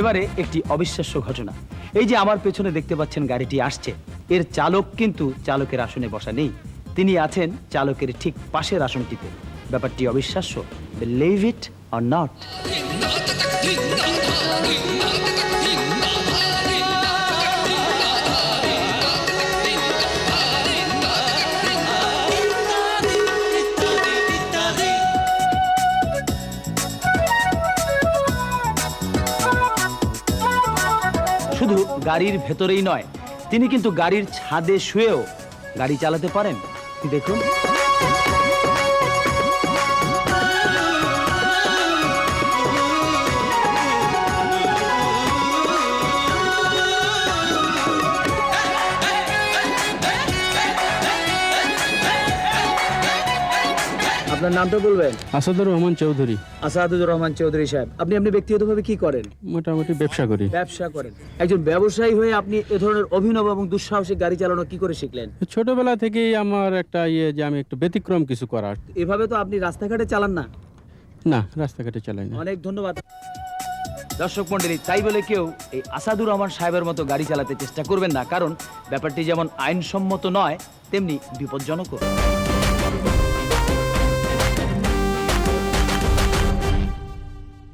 এবারে একটি অবিশ্বাস্য ঘটনা। এই যে আমার পেছনে দেখতে পাচ্ছেন গাড়িটি আসছে, এর চালক কিন্তু চালকের আসনে বসা নেই। তিনি আছেন চালকের ঠিক পাশের আসনটিতে। ব্যাপারটি অবিশ্বাস্য লিভ ইট অর নট শুধু গাড়ির ভেতরেই নয় তিনি কিন্তু গাড়ির ছাদে শুয়েও গাড়ি চালাতে পারেন। দেখুন। আপনার নামটা বলবেন? আসাদুর রহমান চৌধুরী। আসাদুর রহমান চৌধুরী সাহেব আপনি আপনি ব্যক্তিগতভাবে কি করেন? মোটামুটি ব্যবসা করি। ব্যবসা করেন। একজন ব্যবসায়ী হয়ে আপনি এ ধরনের অভিনব এবং দুঃসাহসিক গাড়ি চালানো কি করে শিখলেন? ছোটবেলা থেকেই আমার একটা ইয়ে যে আমি একটু ব্যতিক্রম কিছু করার। এভাবে তো আপনি রাস্তাঘাটে চালান না? না রাস্তাঘাটে চালাই না। অনেক ধন্যবাদ। দর্শক মন্ডলী তাই বলে কেউ এই আসাদুর রহমান সাহেবের মতো গাড়ি চালাতে চেষ্টা করবেন না কারণ ব্যাপারটি যেমন আইনসম্মত নয় তেমনি বিপজ্জনকও।